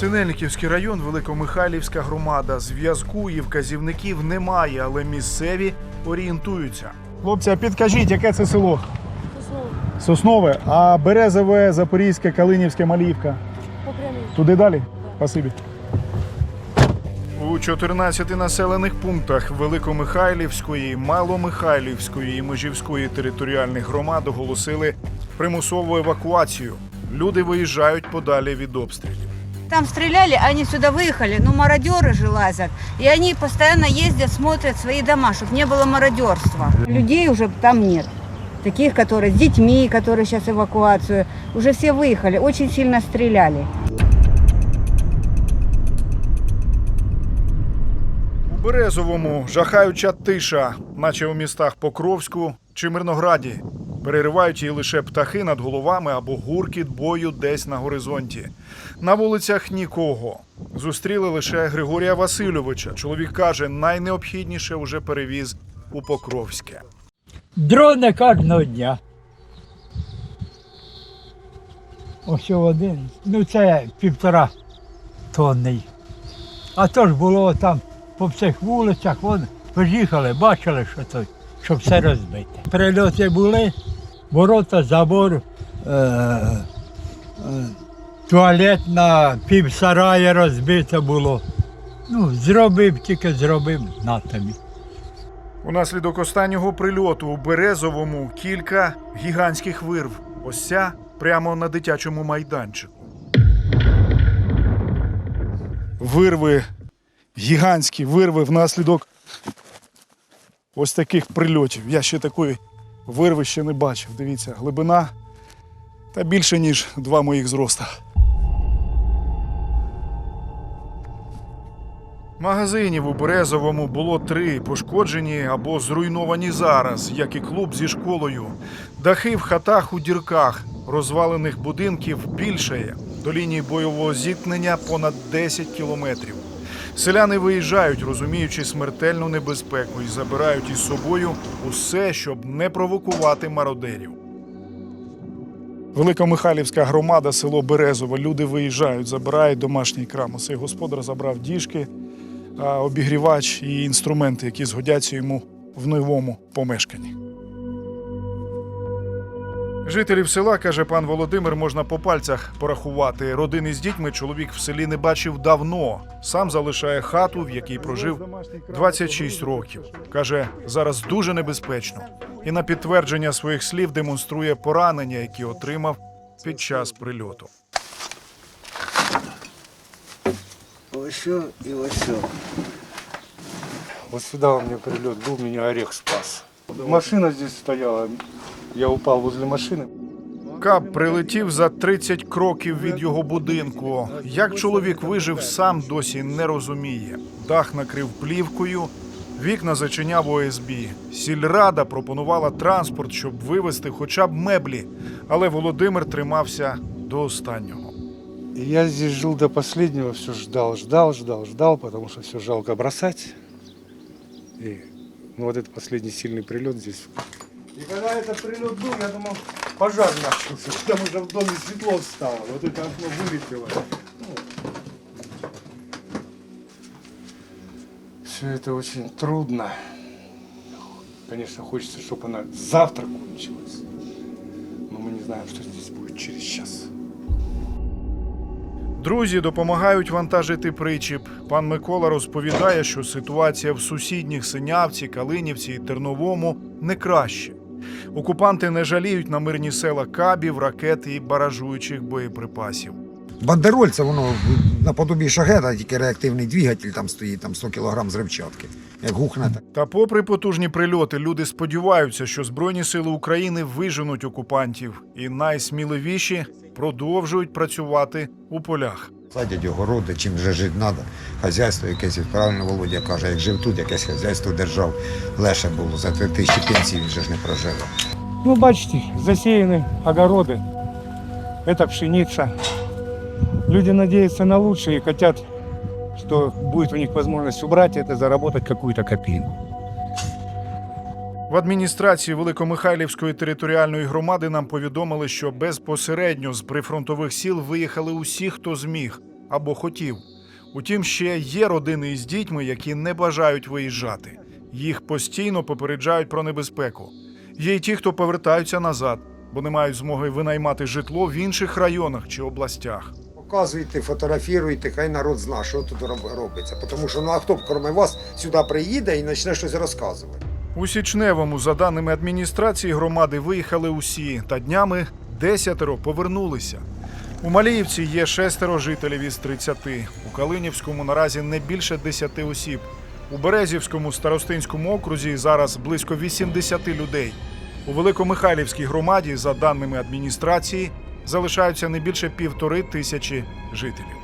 Синельниківський район, Великомихайлівська громада. Зв'язку і вказівників немає, але місцеві орієнтуються. Хлопці, а підкажіть, яке це село? Соснове. А Березове, Запорізьке, Калинівське, Малівка. Туди далі? Спасибі. У 14 населених пунктах Великомихайлівської, Маломихайлівської і Межівської територіальних громад оголосили примусову евакуацію. Люди виїжджають подалі від обстрілів. Там стреляли, они сюда выехали, но мародеры же лазят. И они постоянно ездят, смотрят свои дома, чтобы не было мародерства. Людей уже там нет. Таких, которые с детьми, которые сейчас эвакуацию. Уже все выехали, очень сильно стреляли. У Березовому жахаюча тиша, наче у містах Покровську чи Мирнограді. Переривають її лише птахи над головами або гуркіт бою десь на горизонті. На вулицях нікого. Зустріли лише Григорія Васильовича. Чоловік каже, найнеобхідніше вже перевіз у Покровське. Дрони кожного дня. Ось один. Ну це півтора тонний. А то ж було там по цих вулицях, вон, ви ж їхали, бачили, що то, що все розбите. Прильоти були, ворота, забор, е, е, туалет на півсарая розбите було. Ну, зробив, тільки зробив на тобі. Унаслідок останнього прильоту у Березовому кілька гігантських вирв. Ось ця прямо на дитячому майданчику. Вирви, гігантські вирви внаслідок ось таких прильотів. Я ще такої вирви ще не бачив. Дивіться, глибина та більше, ніж два моїх зроста. Магазинів у Березовому було три, пошкоджені або зруйновані зараз, як і клуб зі школою. Дахи в хатах у дірках, розвалених будинків більшає. До лінії бойового зіткнення понад 10 кілометрів. Селяни виїжджають, розуміючи смертельну небезпеку, і забирають із собою усе, щоб не провокувати мародерів. Великомихайлівська громада, село Березове. Люди виїжджають, забирають домашній крам. Цей господар забрав діжки, обігрівач і інструменти, які згодяться йому в новому помешканні. Жителів села, каже пан Володимир, можна по пальцях порахувати. Родини з дітьми чоловік в селі не бачив давно. Сам залишає хату, в якій прожив 26 років. Каже, зараз дуже небезпечно. І на підтвердження своїх слів демонструє поранення, які отримав під час прильоту. Ось і ось. Вот сюда у меня прилет был, меня орех спас. Машина здесь стояла, я упал возле машины. Кап прилетів за 30 кроків від його будинку. Як чоловік вижив, сам досі не розуміє. Дах накрив плівкою, вікна зачиняв ОСБ. Сільрада пропонувала транспорт, щоб вивезти хоча б меблі, але Володимир тримався до останнього. И я здесь жил до последнего, все ждал, ждал, ждал, ждал, потому что все жалко бросать. И ну, вот этот последний сильный прилет здесь. И когда этот прилет был, я думал, пожар начался, потому что в доме светло стало. Вот это окно вылетело. Все это очень трудно. Конечно, хочется, чтобы она завтра кончилась. Но мы не знаем, что здесь будет через час. Друзі допомагають вантажити причіп. Пан Микола розповідає, що ситуація в сусідніх Синявці, Калинівці і Терновому не краще. Окупанти не жаліють на мирні села кабів, ракет і баражуючих боєприпасів. Бандероль це воно наподобі шагета, тільки реактивний двигатель там стоїть, там 100 кг зривчатки. Як гухне, так. Та, попри потужні прильоти, люди сподіваються, що Збройні сили України виженуть окупантів, і найсміливіші продовжують працювати у полях. Садять огороди, чим вже жити треба. Хазяйство якесь, і правильно Володя каже, як жив тут, якесь хазяйство держав. Леше було, за три тисячі пенсій він же ж не прожив. Ну, бачите, засеяны огороды. Это пшеница. Люди надеются на лучшее и хотят, что будет у них возможность убрать это, заработать какую-то копейку. В адміністрації Великомихайлівської територіальної громади нам повідомили, що безпосередньо з прифронтових сіл виїхали усі, хто зміг. або хотів. Утім, ще є родини із дітьми, які не бажають виїжджати. Їх постійно попереджають про небезпеку. Є й ті, хто повертаються назад, бо не мають змоги винаймати житло в інших районах чи областях. Показуйте, фотографіруйте, хай народ знає, що тут робиться. Тому що ну а хто б крім вас сюди приїде і почне щось розказувати. У Січневому, за даними адміністрації громади, виїхали усі, та днями десятеро повернулися. У Маліївці є шестеро жителів із 30, у Калинівському наразі не більше 10 осіб. У Березівському старостинському окрузі зараз близько 80 людей. У Великомихайлівській громаді, за даними адміністрації, залишаються не більше півтори тисячі жителів.